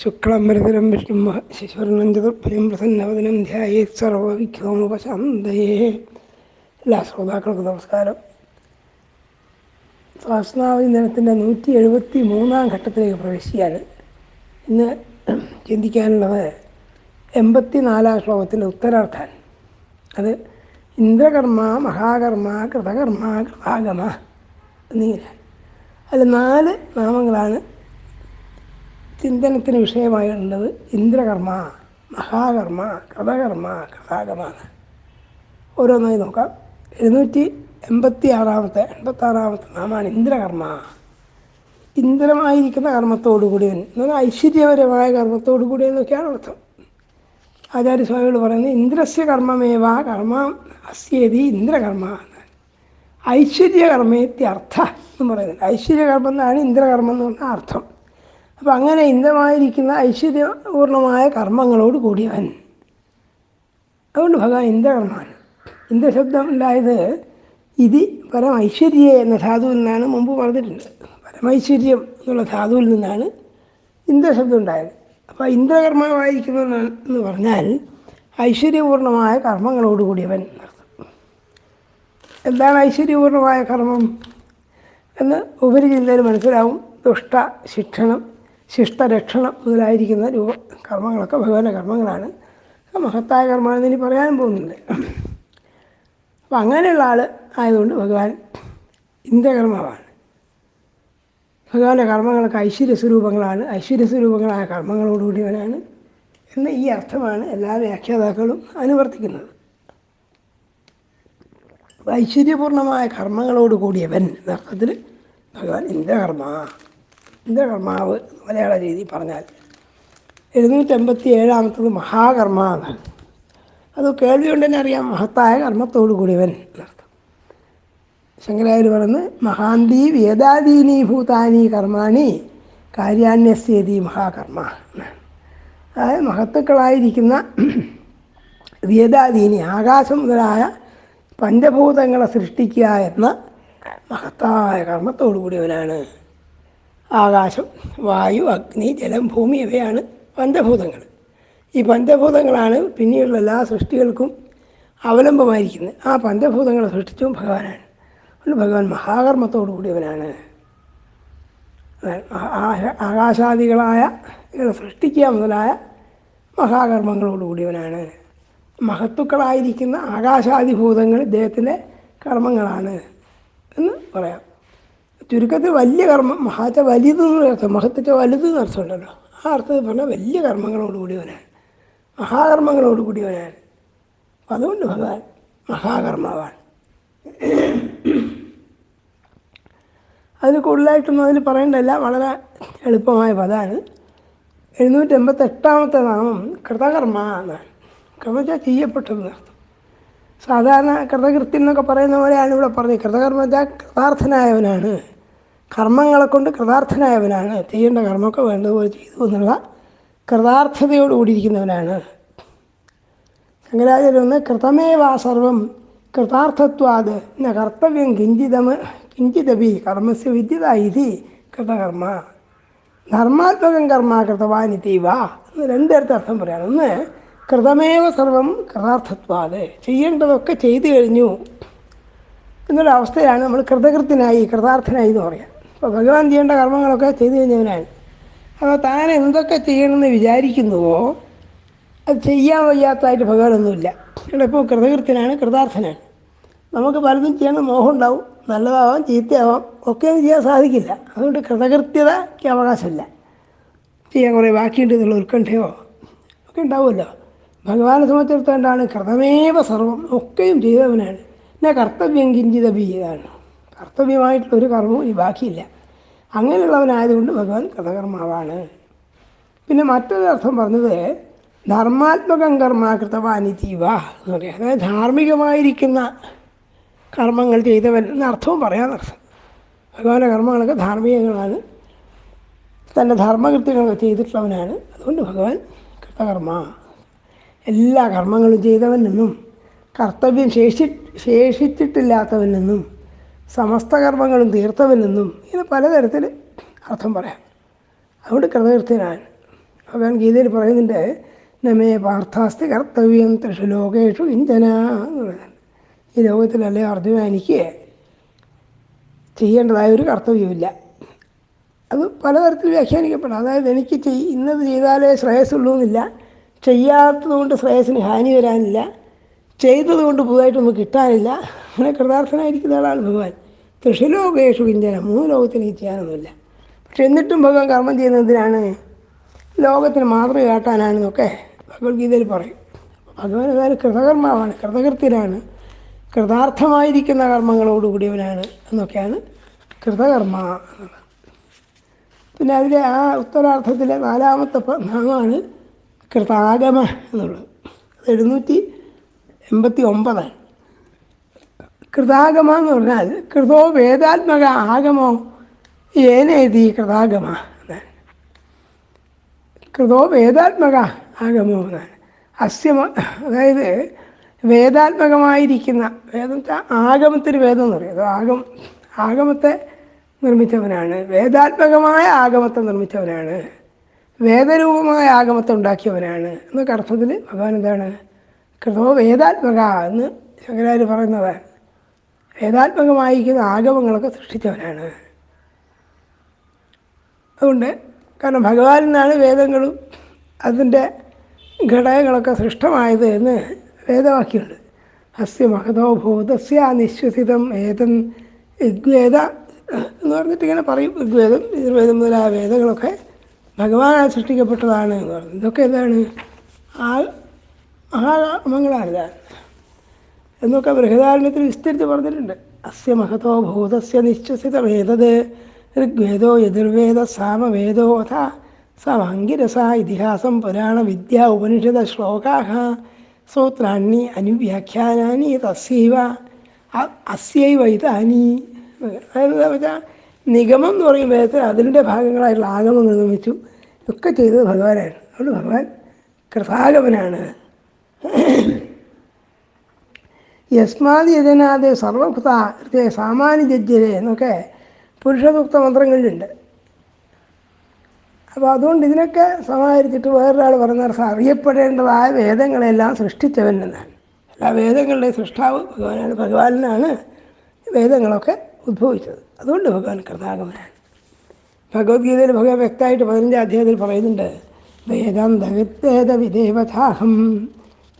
ശുക്ലംബരതരം വിഷ്ണു ശിശുവർണം ചതുർഭയം പ്രസന്നവദനം ധ്യായേത് സർവവിഘ്നോപശാന്തയേ എല്ലാ ശ്രോതാക്കൾക്കും നമസ്കാരം. സഹസ്രനാമി ദിനത്തിന്റെ നൂറ്റി എഴുപത്തി മൂന്നാം ഘട്ടത്തിലേക്ക് പ്രവേശിക്കുകയാണ് ഇന്ന് ചിന്തിക്കാനുള്ളത് എൺപത്തി നാലാം ശ്ലോകത്തിന്റെ ഉത്തരാർത്ഥം. അത് ഇന്ദ്രകർമ്മ മഹാകർമ്മ കൃതകർമ്മ കൃതാഗമ എന്നിങ്ങനെ. അതിൽ നാല് നാമങ്ങളാണ് ചിന്തനത്തിന് വിഷയമായുള്ളത് ഇന്ദ്രകർമ്മ മഹാകർമ്മ കൃതകർമ്മ കൃതാഗമ ഓരോന്നായി നോക്കാം. എഴുന്നൂറ്റി എൺപത്തി ആറാമത്തെ എൺപത്താറാമത്തെ നാമാണ് ഇന്ദ്രകർമ്മ. ഇന്ദ്രമായിരിക്കുന്ന കർമ്മത്തോടുകൂടിയവൻ എന്നാൽ ഐശ്വര്യപരമായ കർമ്മത്തോടുകൂടി എന്നൊക്കെയാണ് അർത്ഥം. ആചാര്യസ്വാമികൾ പറയുന്നത് ഇന്ദ്രസ്യ കർമ്മമേവ കർമ്മ അസ്യേതി ഇന്ദ്രകർമ്മ ഐശ്വര്യകർമ്മേത്യർത്ഥ എന്ന് പറയുന്നത് ഐശ്വര്യകർമ്മം എന്നാണ് ഇന്ദ്രകർമ്മം എന്ന് പറഞ്ഞ അർത്ഥം. അപ്പം അങ്ങനെ ഇന്ദ്രമായിരിക്കുന്ന ഐശ്വര്യപൂർണമായ കർമ്മങ്ങളോട് കൂടിയവൻ അതുകൊണ്ട് ഭഗവാൻ ഇന്ദ്രകർമ്മമാണ് ഇന്ദ്രശബ്ദം ഉണ്ടായത് ഇതി പരമൈശ്വര്യ എന്ന ധാതുവിൽ നിന്നാണ് മുമ്പ് പറഞ്ഞിട്ടുണ്ട്. പരമൈശ്വര്യം എന്നുള്ള ധാതുവിൽ നിന്നാണ് ഇന്ദ്രശബ്ദം ഉണ്ടായത്. അപ്പോൾ ഇന്ദ്രകർമ്മമായിരിക്കുന്ന എന്ന് പറഞ്ഞാൽ ഐശ്വര്യപൂർണമായ കർമ്മങ്ങളോട് കൂടിയവൻ എന്താണ് ഐശ്വര്യപൂർണമായ കർമ്മം എന്ന് ഉപരിചിന്തയിൽ മനസ്സിലാവും. ദുഷ്ട ശിക്ഷണം ശിഷ്ടരക്ഷണം മുതലായിരിക്കുന്ന രൂപ കർമ്മങ്ങളൊക്കെ ഭഗവാന്റെ കർമ്മങ്ങളാണ്. മഹത്തായ കർമ്മമാണെന്ന് ഇനി പറയാനും പോകുന്നുണ്ട്. അപ്പം അങ്ങനെയുള്ള ആൾ ആയതുകൊണ്ട് ഭഗവാൻ ഇന്ദ്രകർമ്മമാണ് ഭഗവാന്റെ കർമ്മങ്ങളൊക്കെ ഐശ്വര്യ സ്വരൂപങ്ങളാണ് ഐശ്വര്യ സ്വരൂപങ്ങളായ കർമ്മങ്ങളോടുകൂടിയവനാണ് എന്ന ഈ അർത്ഥമാണ് എല്ലാ വ്യാഖ്യാതാക്കളും അനുവർത്തിക്കുന്നത്. ഐശ്വര്യപൂർണമായ കർമ്മങ്ങളോട് കൂടിയവൻ എന്നർത്ഥത്തിൽ ഭഗവാൻ ഇന്ദ്രകർമ്മ ഇന്ദ്രകർമാവ് മലയാള രീതി പറഞ്ഞാൽ എഴുന്നൂറ്റമ്പത്തി ഏഴാമത്തത് മഹാകർമാവ്. അത് കേൾവി കൊണ്ട് തന്നെ അറിയാം മഹത്തായ കർമ്മത്തോടു കൂടിയവൻ എന്നർത്ഥം ശങ്കരാചാര്യ പറയുന്നത് മഹാന്തി വേദാദീനി ഭൂതാനി കർമാണി കാര്യാന്യസ്യേതി മഹാകർമ്മ അതായത് മഹത്തുക്കളായിരിക്കുന്ന വേദാദീനി ആകാശം മുതലായ പഞ്ചഭൂതങ്ങളെ സൃഷ്ടിക്കുക എന്ന മഹത്തായ കർമ്മത്തോടു കൂടിയവനാണ് ആകാശം വായു അഗ്നി ജലം ഭൂമി ഇവയാണ് പഞ്ചഭൂതങ്ങൾ ഈ പഞ്ചഭൂതങ്ങളാണ് പിന്നീടുള്ള എല്ലാ സൃഷ്ടികൾക്കും അവലംബമായിരിക്കുന്നത്. ആ പഞ്ചഭൂതങ്ങളെ സൃഷ്ടിച്ചും ഭഗവാനാണ്. അതുകൊണ്ട് ഭഗവാൻ മഹാകർമ്മത്തോടു കൂടിയവനാണ് ആകാശാദികളായ സൃഷ്ടിക്കുക മുതലായ മഹാകർമ്മങ്ങളോട് കൂടിയവനാണ് മഹത്തുക്കളായിരിക്കുന്ന ആകാശാദിഭൂതങ്ങൾ ഇദ്ദേഹത്തിന്റെ കർമ്മങ്ങളാണ് എന്ന് പറയാം. ചുരുക്കത്തിൽ വലിയ കർമ്മം മഹാച്ച വലുത് അർത്ഥം മഹത്തിച്ച വലുത് എന്ന് അർത്ഥമുണ്ടല്ലോ ആ അർത്ഥത്തിൽ പറഞ്ഞാൽ വലിയ കർമ്മങ്ങളോട് വരാൻ മഹാകർമ്മങ്ങളോട് വരാൻ. അതുകൊണ്ട് ഭഗവാൻ മഹാകർമ്മവാൻ അതിന് കൂടുതലായിട്ടൊന്നും അതിൽ പറയേണ്ടല്ല വളരെ എളുപ്പമായ പദമാണ്. എഴുന്നൂറ്റി എൺപത്തെട്ടാമത്തെ നാമം കൃതകർമ്മ എന്നാണ്. കർമ്മച്ചാൽ ചെയ്യപ്പെട്ടതെന്ന് അർത്ഥം. സാധാരണ കൃതകൃത്യം എന്നൊക്കെ പറയുന്ന പോലെയാണ് ഇവിടെ പറഞ്ഞത്. കൃതകർമ്മ വെച്ചാൽ കൃതാർത്ഥനായവനാണ്. കർമ്മങ്ങളെ കൊണ്ട് കൃതാർത്ഥനായവനാണ്. ചെയ്യേണ്ട കർമ്മമൊക്കെ വേണ്ടതുപോലെ ചെയ്തു എന്നുള്ള കൃതാർത്ഥതയോടുകൂടിയിരിക്കുന്നവനാണ്. ശങ്കരാചാര്യൊന്ന് ശങ്കരാചാര്യ കൃതമേവാ സർവം കൃതാർത്ഥത്വാത്. ന കർത്തവ്യം കിഞ്ചിതമ കിഞ്ചിതപി കർമ്മസ്യ വിദ്യത ഇതി കൃതകർമ്മ. ധർമാത്മകം കർമ്മ കൃതവാനിതീവ എന്ന് രണ്ടിടത്ത് അർത്ഥം പറയാണ്. ഒന്ന് കൃതമേവ സർവം കൃതാർത്ഥത്വാത്. ചെയ്യേണ്ടതൊക്കെ ചെയ്തു കഴിഞ്ഞു. എന്നൊരവസ്ഥയാണ് നമ്മൾ കൃതകൃത്യനായി കൃതാർത്ഥനായി എന്ന് പറയാം. അപ്പോൾ ഭഗവാൻ ചെയ്യേണ്ട കർമ്മങ്ങളൊക്കെ ചെയ്തു കഴിഞ്ഞവനാണ്. അപ്പോൾ താൻ എന്തൊക്കെ ചെയ്യണമെന്ന് വിചാരിക്കുന്നുവോ അത് ചെയ്യാൻ വയ്യാത്തതായിട്ട് ഭഗവാനൊന്നുമില്ല. ഇപ്പോൾ കൃതകൃത്യനാണ് കൃതാർത്ഥനാണ്. നമുക്ക് പലതും ചെയ്യണം മോഹം ഉണ്ടാവും നല്ലതാവാം ചീത്തയാവാം ഒക്കെ ചെയ്യാൻ സാധിക്കില്ല. അതുകൊണ്ട് കൃതകൃത്യതയ്ക്ക് അവകാശമില്ല. ചെയ്യാൻ കുറേ ബാക്കിയുണ്ട് എന്നുള്ള ഉത്കണ്ഠയോ ഒക്കെ ഉണ്ടാവുമല്ലോ. ഭഗവാനെ സംബന്ധിച്ചിടത്തോണ്ടാണ് കൃതമേവ സർവം ഒക്കെയും ചെയ്തവനാണ്. പിന്നെ കർത്തവ്യം കിഞ്ചിത ബീതാണ് കർത്തവ്യമായിട്ടുള്ള ഒരു കർമ്മവും ഇനി ബാക്കിയില്ല. അങ്ങനെയുള്ളവനായതുകൊണ്ട് ഭഗവാൻ കൃതകർമാവാണ് പിന്നെ മറ്റൊരു അർത്ഥം പറഞ്ഞത് ധർമാത്മകം കർമ്മ കൃതവാനിതീവ എന്ന് പറയാം. അതായത് ധാർമ്മികമായിരിക്കുന്ന കർമ്മങ്ങൾ ചെയ്തവൻ എന്ന അർത്ഥവും പറയാനർത്ഥം ഭഗവാന്റെ കർമ്മങ്ങളൊക്കെ ധാർമ്മികങ്ങളാണ്. തന്റെ ധർമ്മകൃത്യങ്ങളൊക്കെ ചെയ്തിട്ടുള്ളവനാണ്. അതുകൊണ്ട് ഭഗവാൻ കൃതകർമ്മ. എല്ലാ കർമ്മങ്ങളും ചെയ്തവനെന്നും കർത്തവ്യം ശേഷി ശേഷിച്ചിട്ടില്ലാത്തവനെന്നും സമസ്ത കർമ്മങ്ങളും തീർത്ഥവനെന്നും ഇങ്ങനെ പലതരത്തിൽ അർത്ഥം പറയാം. അതുകൊണ്ട് കൃതകൃത്യനാണ് ഭഗവാൻ ഗീതയിൽ പറയുന്നുണ്ട് നമേ പാർത്ഥാസ്തി കർത്തവ്യം തൃഷു ലോകേഷു ഇന്ധന ഈ ലോകത്തിലല്ലേ അർജുന എനിക്ക് ചെയ്യേണ്ടതായ ഒരു കർത്തവ്യമില്ല. അത് പലതരത്തിൽ വ്യാഖ്യാനിക്കപ്പെടാം. അതായത് എനിക്ക് ചെയ് ഇന്നത് ചെയ്താലേ ശ്രേയസ്സുള്ളൂ എന്നില്ല ചെയ്യാത്തതുകൊണ്ട് ശ്രേയസ്സിന് ഹാനി വരാനില്ല. ചെയ്തതുകൊണ്ട് പുതുതായിട്ടൊന്നും കിട്ടാനില്ല. അങ്ങനെ കൃതാർത്ഥനായിരിക്കുന്ന ആളാണ് ഭഗവാൻ. തൃഷുലോകേഷു കിഞ്ചന മൂന്ന് ലോകത്തിന് ചെയ്യാനൊന്നുമില്ല. പക്ഷെ എന്നിട്ടും ഭഗവാൻ കർമ്മം ചെയ്യുന്നതിനാണ് ലോകത്തിന് മാതൃക കാട്ടാനാണെന്നൊക്കെ ഭഗവത്ഗീതയിൽ പറയും. ഭഗവാൻ ഏതായാലും കൃതകർമാവാണ് കൃതകൃത്യനാണ്. കൃതാർത്ഥമായിരിക്കുന്ന കർമ്മങ്ങളോടുകൂടിയവനാണ് എന്നൊക്കെയാണ് കൃതകർമ്മ എന്നുള്ളത്. പിന്നെ അതിലെ ആ ഉത്തരാർത്ഥത്തിലെ നാലാമത്തെ നാമാണ് കൃതാഗമ എന്നുള്ളത്. അത് എഴുന്നൂറ്റി എൺപത്തി ഒമ്പത് കൃതാഗമ എന്ന് പറഞ്ഞാൽ കൃതോ വേദാത്മക ആഗമോ ഏനേതി കൃതാഗമ കൃതോ വേദാത്മക ആഗമോ എന്നാണ് അസ്യമ അതായത് വേദാത്മകമായിരിക്കുന്ന വേദം ആഗമത്തിന് വേദം എന്ന് പറയും. അത് ആഗം ആഗമത്തെ നിർമ്മിച്ചവനാണ്. വേദാത്മകമായ ആഗമത്തെ നിർമ്മിച്ചവനാണ്. വേദരൂപമായ ആഗമത്തെ ഉണ്ടാക്കിയവനാണ്. എന്നൊക്കെ അർത്ഥത്തിൽ ഭഗവാൻ എന്താണ് കൃതോ വേദാത്മക എന്ന് ശങ്കരാചാര്യ പറയുന്നതാണ് വേദാത്മകമായിരിക്കുന്ന ആഗമങ്ങളൊക്കെ സൃഷ്ടിച്ചവനാണ്. അതുകൊണ്ട് കാരണം ഭഗവാനിൽ നിന്നാണ് വേദങ്ങളും അതിന്റെ ഘടകങ്ങളൊക്കെ സൃഷ്ടമായത് എന്ന് വേദവാക്യമുണ്ട്. അസ്യ മഹതോ ഭൂതസ്യ നിശ്വസിതം ഏതൻ ഋഗ്വേദ എന്ന് പറഞ്ഞിട്ട് ഇങ്ങനെ പറയും. ഋഗ്വേദം യജുർവേദം മുതലായ വേദങ്ങളൊക്കെ ഭഗവാനാൽ സൃഷ്ടിക്കപ്പെട്ടതാണ് എന്ന് പറഞ്ഞു. ഇതൊക്കെ എന്താണ്? ആ മഹാമങ്ങളാണ് എന്നൊക്കെ ബൃഹദാരണ്യത്തിൽ വിസ്തരിച്ച് പറഞ്ഞിട്ടുണ്ട്. അസ്യ മഹതോ ഭൂതസ്യ നിശ്വസിതമേതത് ഋഗ്വേദോ യജുർവേദ സാമവേദോ അഥ സമങ്കിരസ ഇതിഹാസം പുരാണ വിദ്യ ഉപനിഷത ശ്ലോകാ സൂത്രാണി അനുവ്യാഖ്യാനാനി തസ്യൈവ. അസ്യൈവ ഇതാനി. അതായത് വെച്ചാൽ നിഗമം എന്ന് പറയും വേദത്തിൽ അതിന്റെ ഭാഗങ്ങളായിട്ടുള്ള ആഗമം നിർമ്മിച്ചു ഒക്കെ ചെയ്തത് ഭഗവാനാണ്. അതുകൊണ്ട് ഭഗവാൻ കൃതാഗമനാണ് യസ്മാത് യജനാദ് സർവഭൂത ഹൃദയ സാമാന്യ ജജ്ജരെ എന്നൊക്കെ പുരുഷസൂക്ത മന്ത്രങ്ങളിലുണ്ട്. അപ്പോൾ അതുകൊണ്ട് ഇതിനൊക്കെ സമാഹരിച്ചിട്ട് വേറൊരാൾ പറഞ്ഞാൽ അറിയപ്പെടേണ്ടതായ വേദങ്ങളെല്ലാം സൃഷ്ടിച്ചവൻ എന്നാണ്. എല്ലാ വേദങ്ങളുടെയും സൃഷ്ടാവ് ഭഗവാനാണ് ഭഗവാനാണ് വേദങ്ങളൊക്കെ ഉദ്ഭവിച്ചത് അതുകൊണ്ട് ഭഗവാൻ കൃതാഗമനാണ്. ഭഗവത്ഗീതയിൽ ഭഗവാൻ വ്യക്തമായിട്ട് പതിനഞ്ചാം അധ്യായത്തിൽ പറയുന്നുണ്ട് വേദാന്ത വേദ വിദേവതാഹം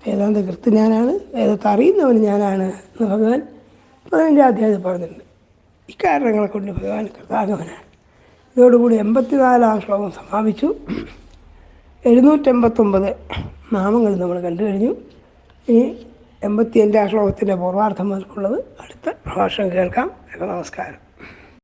വേദാന്ത കൃത്ത് ഞാനാണ് വേദത്തെ അറിയുന്നവൻ ഞാനാണ് എന്ന് ഭഗവാൻ പതിനഞ്ചാം അധ്യായത്തിൽ പറഞ്ഞിട്ടുണ്ട്. ഇക്കാരണങ്ങളെ കൊണ്ട് ഭഗവാൻ കൃതാഗമനാണ് ഇതോടുകൂടി എൺപത്തിനാലാം ശ്ലോകം സമാപിച്ചു. എഴുന്നൂറ്റെൺപത്തൊമ്പത് നാമങ്ങൾ നമ്മൾ കണ്ടു കഴിഞ്ഞു. ഇനി എൺപത്തിയഞ്ചാം ശ്ലോകത്തിന്റെ പൂർവാർത്ഥം മുതൽക്കുള്ളത് അടുത്ത പ്രഭാഷണം കേൾക്കാം. നമസ്കാരം.